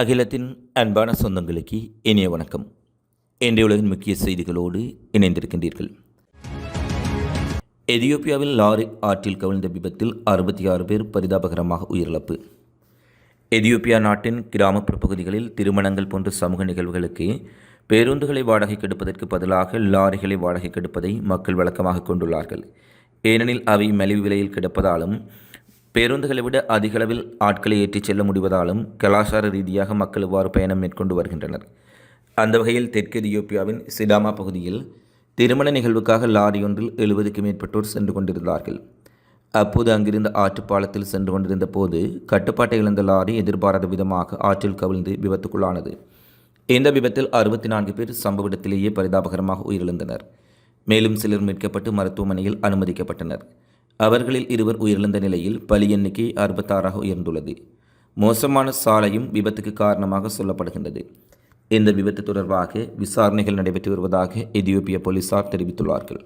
அகிலத்தின் அன்பான சொந்தங்களுக்கு இனிய வணக்கம். இன்றைய உலகின் முக்கிய செய்திகளோடு இணைந்திருக்கின்றீர்கள். எதியோப்பியாவில் லாரி ஆற்றில் கவிழ்ந்த விபத்தில் அறுபத்தி ஆறு பேர் பரிதாபகரமாக உயிரிழப்பு. எதியோப்பியா நாட்டின் கிராமப்புற பகுதிகளில் திருமணங்கள் போன்ற சமூக நிகழ்வுகளுக்கு பேருந்துகளை வாடகைக்கு எடுப்பதற்கு பதிலாக லாரிகளை வாடகைக்கு எடுப்பதை மக்கள் வழக்கமாக கொண்டுள்ளார்கள். ஏனெனில் அவை மலிவு விலையில் கிடப்பதாலும் பேருந்துகளை விட அதிக அளவில் ஆட்களை ஏற்றிச் செல்ல முடிவதாலும் கலாச்சார ரீதியாக மக்கள் இவ்வாறு பயணம் மேற்கொண்டு வருகின்றனர். அந்த வகையில் தெற்கு எதியோப்பியாவின் சிடாமா பகுதியில் திருமண நிகழ்வுக்காக லாரி ஒன்றில் எழுபதுக்கு மேற்பட்டோர் சென்று கொண்டிருந்தார்கள். அப்போது அங்கிருந்த ஆற்றுப்பாலத்தில் சென்று கொண்டிருந்த போது கட்டுப்பாட்டை இழந்த லாரி எதிர்பாராத விதமாக ஆற்றில் கவிழ்ந்து விபத்துக்குள்ளானது. இந்த விபத்தில் அறுபத்தி நான்கு பேர் சம்பவ இடத்திலேயே பரிதாபகரமாக உயிரிழந்தனர். மேலும் சிலர் மீட்கப்பட்டு மருத்துவமனையில் அனுமதிக்கப்பட்டனர். அவர்களில் இருவர் உயிரிழந்த நிலையில் பலி எண்ணிக்கை அறுபத்தாறாக உயர்ந்துள்ளது. மோசமான சாலையும் விபத்துக்கு காரணமாக சொல்லப்படுகின்றது. இந்த விபத்து தொடர்பாக விசாரணைகள் நடைபெற்று வருவதாக எதியோப்பிய போலீசார் தெரிவித்துள்ளார்கள்.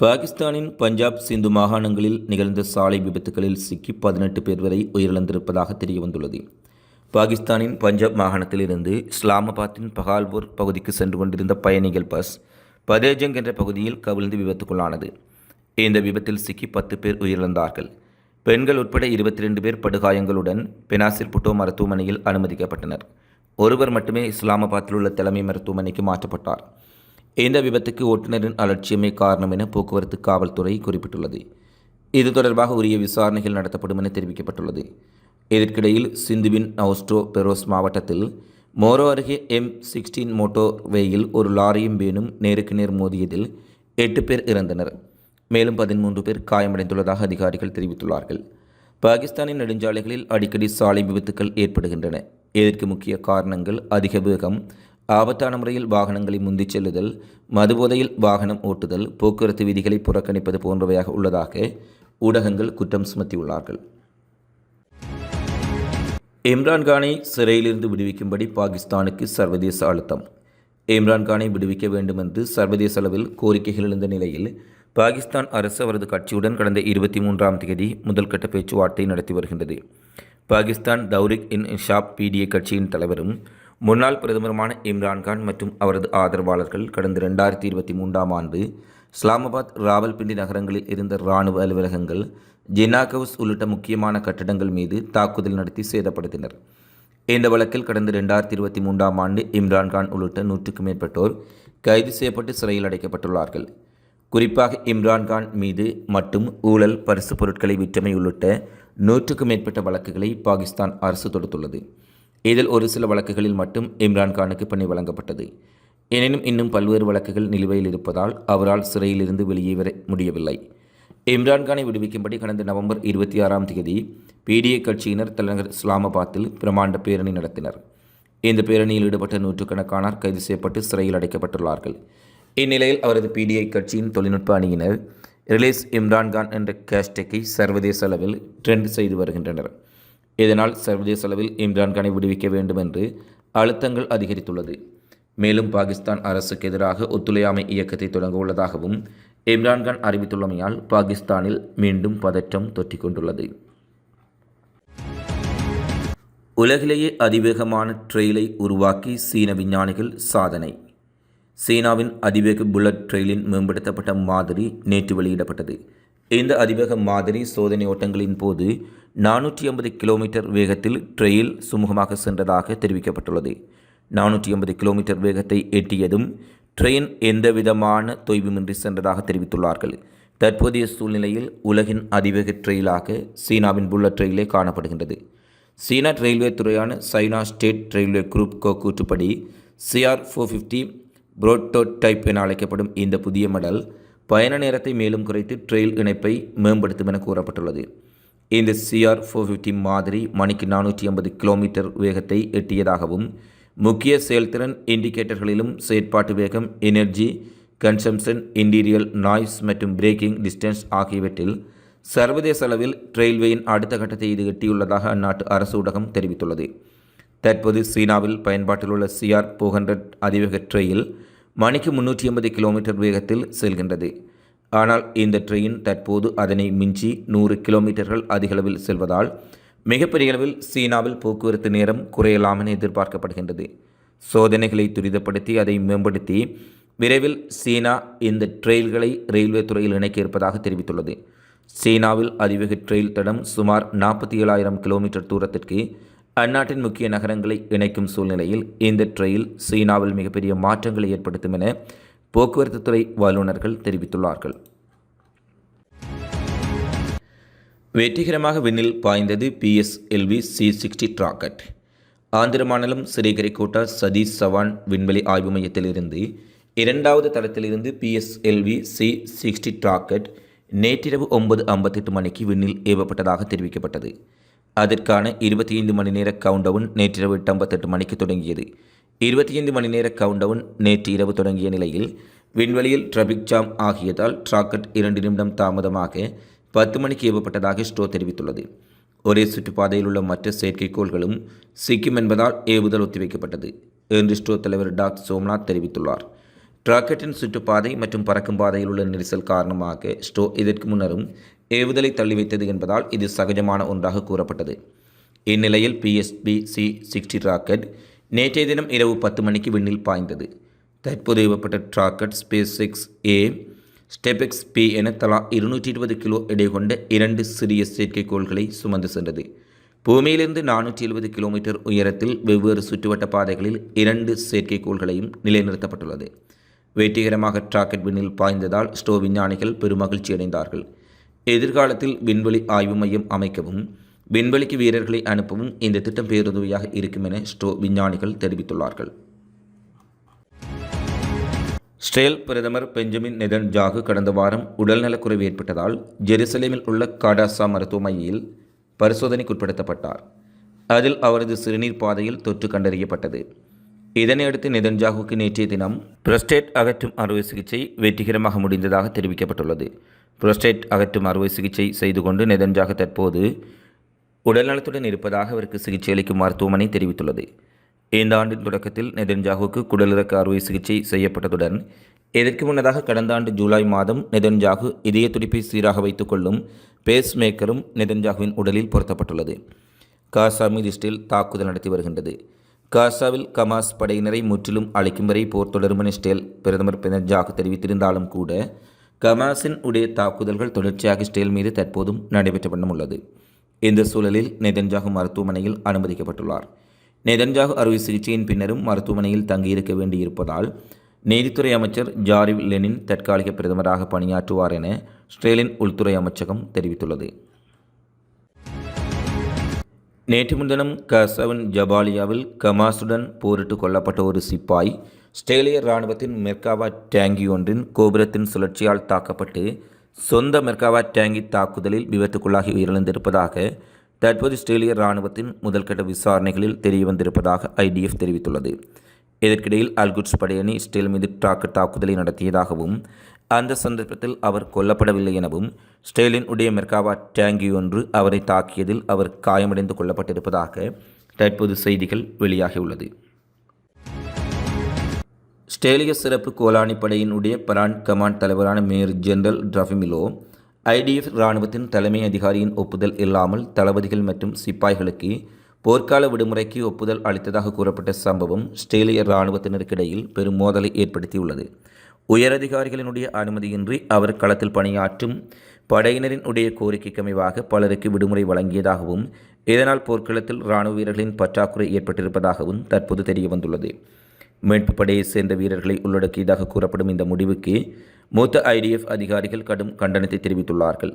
பாகிஸ்தானின் பஞ்சாப் சிந்து மாகாணங்களில் நிகழ்ந்த சாலை விபத்துகளில் சிக்கி பதினெட்டு பேர் வரை உயிரிழந்திருப்பதாக தெரியவந்துள்ளது. பாகிஸ்தானின் பஞ்சாப் மாகாணத்திலிருந்து இஸ்லாமாபாத்தின் பகால்பூர் பகுதிக்கு சென்று கொண்டிருந்த பயணிகள் பஸ் பதேஜங் என்ற பகுதியில் கவிழ்ந்து விபத்துக்குள்ளானது. இந்த விபத்தில் சிக்கி பத்து பேர் உயிரிழந்தார்கள். பெண்கள் உட்பட இருபத்தி ரெண்டு பேர் படுகாயங்களுடன் பெனாசிர் புட்டோ மருத்துவமனையில் அனுமதிக்கப்பட்டனர். ஒருவர் மட்டுமே இஸ்லாமாபாத்தில் உள்ள தலைமை மருத்துவமனைக்கு மாற்றப்பட்டார். இந்த விபத்துக்கு ஓட்டுநரின் அலட்சியமே காரணம் என போக்குவரத்து காவல்துறை குறிப்பிட்டுள்ளது. இது தொடர்பாக உரிய விசாரணைகள் நடத்தப்படும் என தெரிவிக்கப்பட்டுள்ளது. இதற்கிடையில் சிந்துவின் நவுஸ்டோ பெரோஸ் மாவட்டத்தில் மோரோ அருகே எம் சிக்ஸ்டீன் மோட்டோவேயில் ஒரு லாரியும் வேனும் நேருக்கு நேர் மோதியதில் எட்டு பேர் இறந்தனர். மேலும் பதிமூன்று பேர் காயமடைந்துள்ளதாக அதிகாரிகள் தெரிவித்துள்ளார்கள். பாகிஸ்தானின் நெடுஞ்சாலைகளில் அடிக்கடி சாலை விபத்துக்கள் ஏற்படுகின்றன. இதற்கு முக்கிய காரணங்கள் அதிக வேகம் ஆபத்தான முறையில் வாகனங்களை முந்திச் செல்லுதல் மதுபோதையில் வாகனம் ஓட்டுதல் போக்குவரத்து விதிகளை புறக்கணிப்பது போன்றவையாக உள்ளதாக ஊடகங்கள் குற்றம் சுமத்தியுள்ளார்கள். இம்ரான்கானை சிறையிலிருந்து விடுவிக்கும்படி பாகிஸ்தானுக்கு சர்வதேச அழுத்தம். இம்ரான்கானை விடுவிக்க வேண்டும் என்று சர்வதேச அளவில் கோரிக்கைகள் எழுந்த நிலையில் பாகிஸ்தான் அரசு அவரது கட்சியுடன் கடந்த இருபத்தி மூன்றாம் தேதி முதல்கட்ட பேச்சுவார்த்தை நடத்தி வருகின்றது. பாகிஸ்தான் தௌரிக் இன் ஷாப் பிடிஏ கட்சியின் தலைவரும் முன்னாள் பிரதமருமான இம்ரான்கான் மற்றும் அவரது ஆதரவாளர்கள் கடந்த ரெண்டாயிரத்தி இருபத்தி மூன்றாம் ஆண்டு இஸ்லாமாபாத் ராவல்பிண்டி நகரங்களில் இருந்த இராணுவ அலுவலகங்கள் ஜினாகவுஸ் உள்ளிட்ட முக்கியமான கட்டடங்கள் மீது தாக்குதல் நடத்தி சேதப்படுத்தினர். இந்த வழக்கில் கடந்த ரெண்டாயிரத்தி இருபத்தி மூன்றாம் ஆண்டு இம்ரான்கான் உள்ளிட்ட நூற்றுக்கும் மேற்பட்டோர் கைது செய்யப்பட்டு சிறையில் அடைக்கப்பட்டுள்ளார்கள். குறிப்பாக இம்ரான்கான் மீது மட்டும் ஊழல் பரிசு பொருட்களை விற்றமை உள்ளிட்ட நூற்றுக்கும் மேற்பட்ட வழக்குகளை பாகிஸ்தான் அரசு தொடுத்துள்ளது. இதில் ஒரு சில வழக்குகளில் மட்டும் இம்ரான்கானுக்கு பணி வழங்கப்பட்டது. எனினும் இன்னும் பல்வேறு வழக்குகள் நிலுவையில் இருப்பதால் அவரால் சிறையிலிருந்து வெளியே வர முடியவில்லை. இம்ரான்கானை விடுவிக்கும்படி கடந்த நவம்பர் இருபத்தி ஆறாம் தேதி பிடிஏ கட்சியினர் தலைநகர் இஸ்லாமாபாத்தில் பிரமாண்ட பேரணி நடத்தினர். இந்த பேரணியில் ஈடுபட்ட நூற்றுக்கணக்கானார் கைது செய்யப்பட்டு சிறையில் அடைக்கப்பட்டுள்ளார்கள். இந்நிலையில் அவரது பிடிஐ கட்சியின் தொழில்நுட்ப அணியினர் ரிலேஸ் இம்ரான்கான் என்ற கேஷ்டேக்கை சர்வதேச அளவில் ட்ரெண்ட் செய்து வருகின்றனர். இதனால் சர்வதேச அளவில் இம்ரான்கானை விடுவிக்க வேண்டும் என்று அழுத்தங்கள் அதிகரித்துள்ளது. மேலும் பாகிஸ்தான் அரசுக்கு எதிராக ஒத்துழையாமை இயக்கத்தை தொடங்க உள்ளதாகவும் இம்ரான்கான் அறிவித்துள்ளமையால் பாகிஸ்தானில் மீண்டும் பதற்றம் தொற்றிக் உலகிலேயே அதிவேகமான ட்ரெயிலை உருவாக்கி சீன விஞ்ஞானிகள் சாதனை. சீனாவின் அதிவேக புல்லட் ட்ரெயிலின் மேம்படுத்தப்பட்ட மாதிரி நேற்று வெளியிடப்பட்டது. இந்த அதிவேக மாதிரி சோதனை ஓட்டங்களின் போது நானூற்றி ஐம்பது கிலோமீட்டர் வேகத்தில் ட்ரெயில் சுமூகமாக சென்றதாக தெரிவிக்கப்பட்டுள்ளது. நானூற்றி ஐம்பது கிலோமீட்டர் வேகத்தை எட்டியதும் ட்ரெயின் எந்தவிதமான தொய்வுமின்றி சென்றதாக தெரிவித்துள்ளார்கள். தற்போதைய சூழ்நிலையில் உலகின் அதிவேக ட்ரெயிலாக சீனாவின் புல்லட் ட்ரெயிலே காணப்படுகின்றது. சீனா railway துறையான China State Railway Group Co கூற்றுப்படி சிஆர் ஃபோர் ஃபிஃப்டி புரோட்டோடைப் என அழைக்கப்படும் இந்த புதிய மடல் பயண நேரத்தை மேலும் குறைத்து ட்ரெயில் இணைப்பை மேம்படுத்தும் என கூறப்பட்டுள்ளது. இந்த சிஆர் ஃபோர் ஃபிஃப்டி மாதிரி மணிக்கு நானூற்றி ஐம்பது கிலோமீட்டர் வேகத்தை எட்டியதாகவும் முக்கிய செயல்திறன் இண்டிகேட்டர்களிலும் செயற்பாட்டு வேகம் எனர்ஜி கன்சம்ஷன் இன்டீரியல் நாய்ஸ் மற்றும் பிரேக்கிங் டிஸ்டன்ஸ் ஆகியவற்றில் சர்வதேச அளவில் ரயில்வேயின் அடுத்த கட்டத்தை இது எட்டியுள்ளதாக அந்நாட்டு அரசு ஊடகம் தெரிவித்துள்ளது. தற்போது சீனாவில் பயன்பாட்டில் உள்ள சிஆர் ஃபோர் ஹண்ட்ரட் அதிவேக ட்ரெயில் மணிக்கு முன்னூற்றி ஐம்பது கிலோமீட்டர் வேகத்தில் செல்கின்றது. ஆனால் இந்த ட்ரெயின் தற்போது அதனை மிஞ்சி நூறு கிலோமீட்டர்கள் அதிகளவில் செல்வதால் மிகப்பெரிய அளவில் சீனாவில் போக்குவரத்து நேரம் குறையலாம் என எதிர்பார்க்கப்படுகின்றது. சோதனைகளை துரிதப்படுத்தி அதை மேம்படுத்தி விரைவில் சீனா இந்த ட்ரெயில்களை ரயில்வே துறையில் இணைக்க இருப்பதாக தெரிவித்துள்ளது. சீனாவில் அதிவேக ட்ரெயில் தடம் சுமார் நாற்பத்தி ஏழாயிரம் கிலோமீட்டர் தூரத்திற்கு அந்நாட்டின் முக்கிய நகரங்களை இணைக்கும் சூழ்நிலையில் இந்த ட்ரெயில் சீனாவில் மிகப்பெரிய மாற்றங்களை ஏற்படுத்தும் என போக்குவரத்து துறை வல்லுநர்கள் தெரிவித்துள்ளார்கள். வெற்றிகரமாக விண்ணில் பாய்ந்தது PSLV C sixty rocket Andhra மாநிலம் ஸ்ரீகரிகோட்டா சதீஷ் சவான் விண்வெளி ஆய்வு மையத்திலிருந்து இரண்டாவது தளத்திலிருந்து பிஎஸ்எல்வி சி சிக்ஸ்டி ராக்கெட் நேற்றிரவு ஒன்பது ஐம்பத்தெட்டு மணிக்கு விண்ணில் ஏவப்பட்டதாக தெரிவிக்கப்பட்டது. அதற்கான இருபத்தி ஐந்து மணி நேர கவுண்டவுன் நேற்றிரவு எட்டு ஐம்பத்தெட்டு மணிக்கு தொடங்கியது. இருபத்தி ஐந்து மணி நேர கவுண்டவுன் நேற்று இரவு தொடங்கிய நிலையில் விண்வெளியில் டிராபிக் ஜாம் ஆகியதால் டிராக்கெட் இரண்டு நிமிடம் தாமதமாக பத்து மணிக்கு ஏவப்பட்டதாக ஸ்டோ தெரிவித்துள்ளது. ஒரே சுற்றுப்பாதையில் உள்ள மற்ற செயற்கைக்கோள்களும் சிக்கிம் என்பதால் ஏவுதல் ஒத்திவைக்கப்பட்டது என்று ஸ்டோ தலைவர் டாக்டர் சோம்நாத் தெரிவித்துள்ளார். டிராக்கெட்டின் சுற்றுப்பாதை மற்றும் பறக்கும் பாதையில் உள்ள நெரிசல் காரணமாக ஸ்டோ இதற்கு முன்னரும் ஏவுதலை தள்ளி வைத்தது என்பதால் இது சகஜமான ஒன்றாக கூறப்பட்டது. இந்நிலையில் பிஎஸ்பி சி சிக்ஸ்டி ராக்கெட் நேற்றைய தினம் இரவு பத்து மணிக்கு விண்ணில் பாய்ந்தது. தற்போது ஏவப்பட்ட rocket space X A SpaDeX B என தலா இருநூற்றி இருபது கிலோ எடை கொண்ட இரண்டு சிறிய செயற்கைக்கோள்களை சுமந்து சென்றது. பூமியிலிருந்து நானூற்றி எழுபது கிலோமீட்டர் உயரத்தில் வெவ்வேறு சுற்றுவட்ட பாதைகளில் இரண்டு செயற்கைக்கோள்களையும் நிலைநிறுத்தப்பட்டுள்ளது. வெற்றிகரமாக ராக்கெட் விண்ணில் பாய்ந்ததால் ஸ்டோ விஞ்ஞானிகள் பெருமகிழ்ச்சி அடைந்தார்கள் எதிர்காலத்தில் விண்வெளி ஆய்வு மையம் அமைக்கவும் விண்வெளிக்கு வீரர்களை அனுப்பவும் இந்த திட்டம் பேருதவியாக இருக்கும் என ஸ்டோ விஞ்ஞானிகள் தெரிவித்துள்ளார்கள். ஸ்ரேல் பிரதமர் பெஞ்சமின் நெதன் ஜாகு கடந்த வாரம் உடல்நலக்குறைவு ஏற்பட்டதால் ஜெருசலேமில் உள்ள காடாசா மருத்துவமனையில் பரிசோதனைக்குட்படுத்தப்பட்டார். அதில் அவரது சிறுநீர் பாதையில் தொற்று கண்டறியப்பட்டது. இதனையடுத்து நெதன்ஜாகுக்கு நேற்றைய தினம் புரஸ்டேட் அகற்றும் அறுவை சிகிச்சை வெற்றிகரமாக முடிந்ததாக தெரிவிக்கப்பட்டுள்ளது. புரஸ்டேட் அகற்றும் அறுவை சிகிச்சை செய்து கொண்டு நெதன்ஜாகு தற்போது உடல்நலத்துடன் இருப்பதாக அவருக்கு சிகிச்சை அளிக்கும் மருத்துவமனை தெரிவித்துள்ளது. இந்த ஆண்டின் தொடக்கத்தில் நெதன்ஜாகுக்கு குடலிறக்க அறுவை சிகிச்சை செய்யப்பட்டதுடன் இதற்கு முன்னதாக கடந்த ஆண்டு ஜூலை மாதம் நெதன்ஜாகு இதய துடிப்பை சீராக வைத்துக் கொள்ளும் பேஸ் மேக்கரும் நெதன்ஜாகுவின் உடலில் பொருத்தப்பட்டுள்ளது. காசா மீது இஸ்ரேல் தாக்குதல் நடத்தி வருகின்றது. காசாவில் கமாஸ் படையினரை முற்றிலும் அழைக்கும் வரை போர் தொடரும் ஸ்டேல் இஸ்ரேல் பிரதமர் பெனஜாகு தெரிவித்திருந்தாலும் கூட கமாஸின் உடைய தாக்குதல்கள் தொடர்ச்சியாக இஸ்ரேல் மீது தற்போதும் நடைபெற்ற வண்ணம் உள்ளது. இந்த சூழலில் நெதன்ஜாகு மருத்துவமனையில் அனுமதிக்கப்பட்டுள்ளார். நெதன்ஜாகு அறுவை சிகிச்சையின் பின்னரும் மருத்துவமனையில் தங்கியிருக்க வேண்டியிருப்பதால் நீதித்துறை அமைச்சர் ஜாரிவ் லெனின் தற்காலிக பிரதமராக பணியாற்றுவார் என இஸ்ரேலின் உள்துறை அமைச்சகம் தெரிவித்துள்ளது. நேற்று முன்தினம் கசவன் ஜபாலியாவில் கமாசுடன் போரிட்டு கொல்லப்பட்ட ஒரு சிப்பாய் ஸ்ட்ரேலிய இராணுவத்தின் மெர்காவா டேங்கி ஒன்றின் கோபுரத்தின் சுழற்சியால் தாக்கப்பட்டு சொந்த மெர்காவா டேங்கி தாக்குதலில் விபத்துக்குள்ளாகி உயிரிழந்திருப்பதாக தற்போது ஸ்ட்ரேலிய இராணுவத்தின் முதல்கட்ட விசாரணைகளில் தெரியவந்திருப்பதாக ஐடிஎஃப் தெரிவித்துள்ளது. இதற்கிடையில் அல்குட்ஸ் படையணி ஸ்டேல் மீது ராக்கெட் தாக்குதலை நடத்தியதாகவும் அந்த சந்தர்ப்பத்தில் அவர் கொல்லப்படவில்லை எனவும் ஸ்டேலின் உடைய மெர்காவா டேங்கி ஒன்று அவரை தாக்கியதில் அவர் காயமடைந்து கொல்லப்பட்டிருப்பதாக தற்போது செய்திகள் வெளியாகியுள்ளது. ஸ்டேலிய சிறப்பு கோலானி படையினுடைய பரான் கமாண்ட் தலைவரான மேயர் ஜெனரல் ட்ரஃபிமிலோ ஐடிஎஃப் இராணுவத்தின் தலைமை அதிகாரியின் ஒப்புதல் இல்லாமல் தளபதிகள் மற்றும் சிப்பாய்களுக்கு போர்க்கால விடுமுறைக்கு ஒப்புதல் அளித்ததாக கூறப்பட்ட சம்பவம் ஸ்டேலிய இராணுவத்தினருக்கிடையில் பெரும் மோதலை ஏற்படுத்தியுள்ளது. உயரதிகாரிகளினுடைய அனுமதியின்றி அவர் களத்தில் பணியாற்றும் படையினரின் உடைய கோரிக்கைக்கு அமைவாக பலருக்கு விடுமுறை வழங்கியதாகவும் இதனால் போர்க்களத்தில் இராணுவ வீரர்களின் பற்றாக்குறை ஏற்பட்டிருப்பதாகவும் தற்போது தெரிய வந்துள்ளது மீட்பு படையைச் சேர்ந்த வீரர்களை உள்ளடக்கியதாக கூறப்படும் இந்த முடிவுக்கு மூத்த ஐடிஎஃப் அதிகாரிகள் கடும் கண்டனத்தை தெரிவித்துள்ளார்கள்.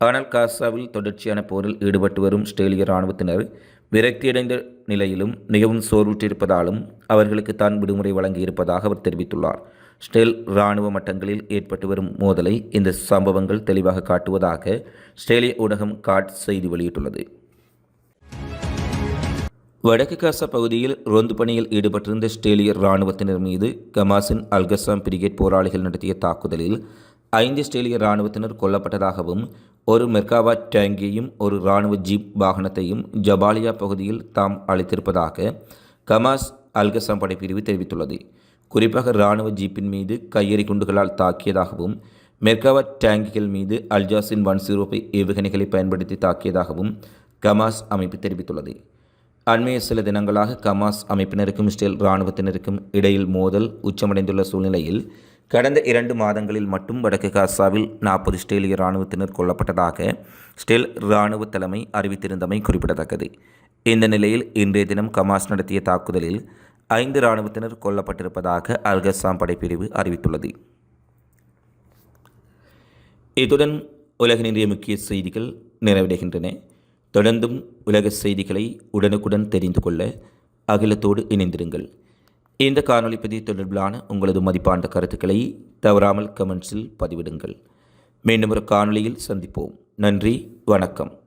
ஆனால் காசாவில் தொடர்ச்சியான போரில் ஈடுபட்டு வரும் ஸ்ட்ரேலிய இராணுவத்தினர் விரக்தியடைந்த நிலையிலும் மிகவும் சோர்வுற்றிருப்பதாலும் அவர்களுக்கு தான் விடுமுறை வழங்கியிருப்பதாக அவர் தெரிவித்துள்ளார். ஸ்டெல் இராணுவ மட்டங்களில் ஏற்பட்டு வரும் மோதலை இந்த சம்பவங்கள் தெளிவாக காட்டுவதாக ஸ்டேலிய ஊடகம் காட் செய்தி வெளியிட்டுள்ளது. வடக்கு காசா பகுதியில் ரோந்து பணியில் ஈடுபட்டிருந்த ஸ்டேலிய இராணுவத்தினர் மீது கமாசின் அல்கசாம் பிரிகேட் போராளிகள் நடத்திய தாக்குதலில் ஐந்து ஸ்டேலிய இராணுவத்தினர் கொல்லப்பட்டதாகவும் ஒரு மெர்காவா டேங்கியையும் ஒரு இராணுவ ஜீப் வாகனத்தையும் ஜபாலியா பகுதியில் தாம் அளித்திருப்பதாக கமாஸ் அல்கசாம் படைப்பிரிவு தெரிவித்துள்ளது. குறிப்பாக இராணுவ ஜீப்பின் மீது கையெறி குண்டுகளால் தாக்கியதாகவும் மெர்காவா டேங்கிகள் மீது அல்ஜாஸின் ஒன் சீரோப்பை ஏவுகணைகளை பயன்படுத்தி தாக்கியதாகவும் கமாஸ் அமைப்பு தெரிவித்துள்ளது. அண்மைய சில தினங்களாக கமாஸ் அமைப்பினருக்கும் இஸ்ரேல் இராணுவத்தினருக்கும் இடையில் மோதல் உச்சமடைந்துள்ள சூழ்நிலையில் கடந்த இரண்டு மாதங்களில் மட்டும் வடக்கு காசாவில் நாற்பது இஸ்ரேலிய இராணுவத்தினர் கொல்லப்பட்டதாக இஸ்ரேல் இராணுவ தலைமை அறிவித்திருந்தமை குறிப்பிடத்தக்கது. இந்த நிலையில் இன்றைய தினம் கமாஸ் நடத்திய தாக்குதலில் ஐந்து இராணுவத்தினர் கொல்லப்பட்டிருப்பதாக அல்கசாம் படைப்பிரிவு அறிவித்துள்ளது. இத்துடன் உலகின் இன்றைய முக்கிய செய்திகள் நிறைவடைகின்றன. தொடர்ந்தும் உலக செய்திகளை உடனுக்குடன் தெரிந்து கொள்ள அகிலத்தோடு இணைந்திருங்கள். இந்த காணொலி பதிவு தொடர்பிலான உங்களது மதிப்பான கருத்துக்களை தவறாமல் கமெண்ட்ஸில் பதிவிடுங்கள். மீண்டும் ஒரு காணொளியில் சந்திப்போம். நன்றி வணக்கம்.